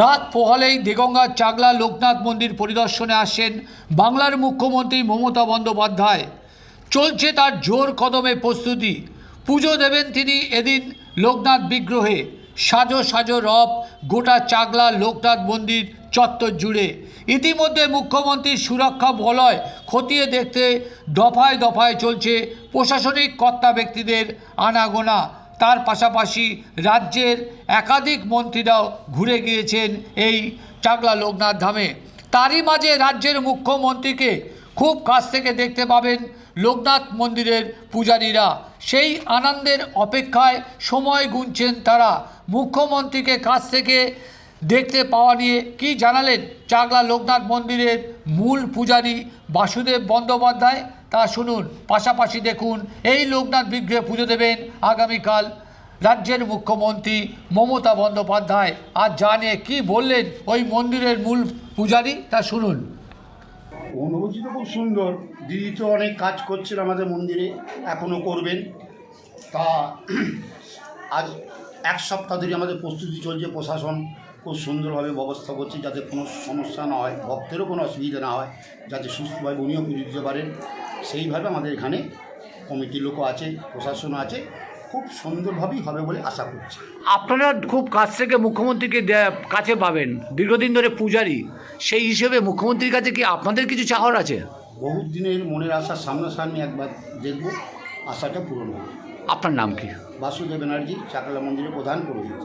রাত পোহালেই দেগঙ্গার চাগলা লোকনাথ মন্দির পরিদর্শনে আসেন বাংলার মুখ্যমন্ত্রী মমতা বন্দ্যোপাধ্যায়। চলছে তার জোর কদমে প্রস্তুতি। পুজো দেবেন তিনি এদিন লোকনাথ বিগ্রহে। সাজো সাজো রব, গোটা চাগলা লোকনাথ মন্দির চত্বর জুড়ে। ইতিমধ্যে মুখ্যমন্ত্রীর সুরক্ষা বলয় খতিয়ে দেখতে দফায় দফায় চলছে প্রশাসনিক কর্তা ব্যক্তিদের আনাগোনা। তার পাশাপাশি রাজ্যের একাধিক মন্ত্রীরাও ঘুরে গিয়েছেন এই চাগলা লোকনাথ ধামে। তারই মাঝে রাজ্যের মুখ্যমন্ত্রীকে খুব কাছ থেকে দেখতে পাবেন লোকনাথ মন্দিরের পূজারীরা। সেই আনন্দের অপেক্ষায় সময় গুনছেন তারা। মুখ্যমন্ত্রীকে কাছ থেকে দেখতে পাওয়া নিয়ে কি জানালেন চাগলা লোকনাথ মন্দিরের মূল পূজারী বাসুদেব বন্দ্যোপাধ্যায়? তা শুনুন, পাশাপাশি দেখুন, এই লোকনাথ বিগ্রহে পুজো দেবেন আগামীকাল রাজ্যের মুখ্যমন্ত্রী মমতা বন্দ্যোপাধ্যায়। আর জানে কি বললেন ওই মন্দিরের মূল পূজারী? তা শুনুন। অনুভূতি তো খুব সুন্দর। দিদি তো অনেক কাজ করছেন আমাদের মন্দিরে এখনও করবেন। তা আজ এক সপ্তাহ ধরে আমাদের প্রস্তুতি চলছে প্রশাসন। খুব সুন্দরভাবে ব্যবস্থা করছে যাতে কোনো সমস্যা না হয় ভক্তেরও কোনো অসুবিধা না হয় যাতে সুস্থভাবে উনিও পুজো দিতে পারেন। সেইভাবে আমাদের এখানে কমিটির লোকও আছে প্রশাসন আছে খুব সুন্দরভাবেই হবে বলে আশা করছি। আপনারা খুব কাছ থেকে মুখ্যমন্ত্রীকে কাছে পাবেন দীর্ঘদিন ধরে পূজারী সেই হিসেবে মুখ্যমন্ত্রীর কাছে কি আপনাদের কিছু চাওয়ার আছে? বহুত দিনের মনের আশা সামনাসামনি একবার দেখব আশাটা পূরণ হবে। আপনার নাম কি? বাসুদেব ব্যানার্জি চাকলা মন্দিরের প্রধান পুরোহিত।